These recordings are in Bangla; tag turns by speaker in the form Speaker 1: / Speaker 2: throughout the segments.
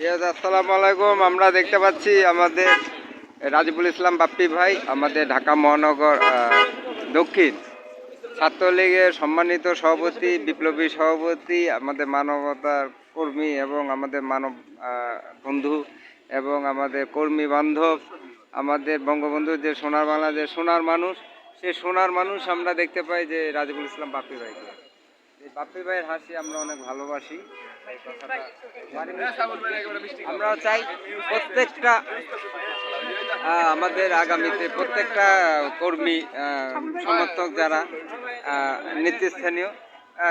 Speaker 1: আসসালামু আলাইকুম। আমরা দেখতে পাচ্ছি আমাদের রাজিবুল ইসলাম বাপ্পি ভাই, আমাদের ঢাকা মহানগর দক্ষিণ। ছাত্রলীগের সম্মানিত সভাপতি, বিপ্লবী সভাপতি, আমাদের মানবতার কর্মী এবং আমাদের মানব বন্ধু এবং আমাদের কর্মী বান্ধব, আমাদের বঙ্গবন্ধু যে সোনার বাংলাদেশ সোনার মানুষ, সে সোনার মানুষ আমরা দেখতে পাই যে রাজিবুল ইসলাম বাপ্পি ভাইকে। বাপ্পি ভাইয়ের হাসি আমরা অনেক ভালোবাসি। আমরা চাই প্রত্যেকটা আমাদের আগামীতে প্রত্যেকটা কর্মী সমর্থক যারা নেতৃস্থানীয়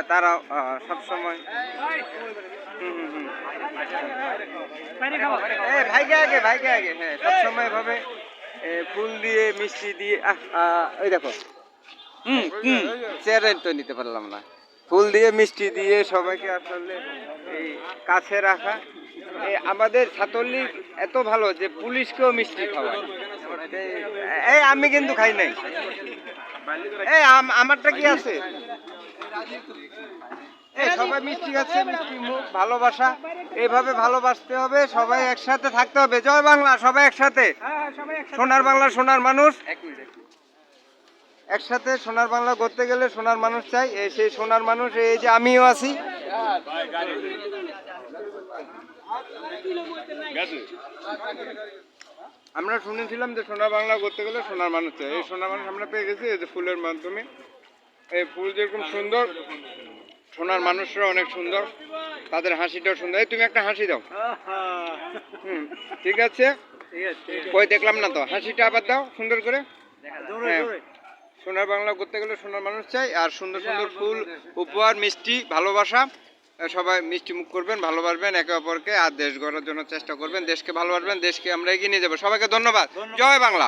Speaker 1: তারা সবসময় ভাইকে আগে ভাইকে আগে হ্যাঁ সবসময় এভাবে এ, ফুল দিয়ে মিষ্টি দিয়ে ওই দেখো। হুম হুম চেয়ারে তো নিতে পারলাম না। ফুল দিয়ে মিষ্টি দিয়ে সবাইকে আসলে এই কাছে রাখা। এই আমাদের ছাত্রলীগ এত ভালো যে পুলিশকেও মিষ্টি খাওয়ায়। এই- আমি কিন্তু খাই নাই। এই আম- আমারটা কি আছে? এই সবাই মিষ্টি খাচ্ছে মিষ্টি মুখ ভালোবাসা। এইভাবে ভালোবাসতে হবে সবাই একসাথে থাকতে হবে। জয় বাংলা সবাই একসাথে। সোনার বাংলা সোনার মানুষ। একসাথে সোনার বাংলা করতে গেলে সোনার মানুষ চাই এই সেই সোনার মানুষ এই যে আমিও আছি। আমরা শুনেছিলাম যে সোনার বাংলা করতে গেলে সোনার মানুষ চাই। এই সোনার মানুষ আমরা পেয়ে গেছি এই যে ফুলের মাধ্যমে। এই ফুল যেরকম সুন্দর সোনার মানুষরা অনেক সুন্দর তাদের হাসিটাও সুন্দর। তুমি একটা হাসি দাও। হুম ঠিক আছে? কই দেখলাম না তো। হাসিটা আবার দাও সুন্দর করে। হ্যাঁ। সোনার বাংলা করতে গেলে সোনার মানুষ চাই আর সুন্দর সুন্দর ফুল উপহার মিষ্টি ভালোবাসা সবাই মিষ্টি মুখ করবেন ভালোবাসবেন একে অপরকে আর দেশ গড়ার জন্য চেষ্টা করবেন দেশকে ভালোবাসবেন দেশকে আমরা এগিয়ে নিয়ে যাব। সবাইকে ধন্যবাদ। জয় বাংলা।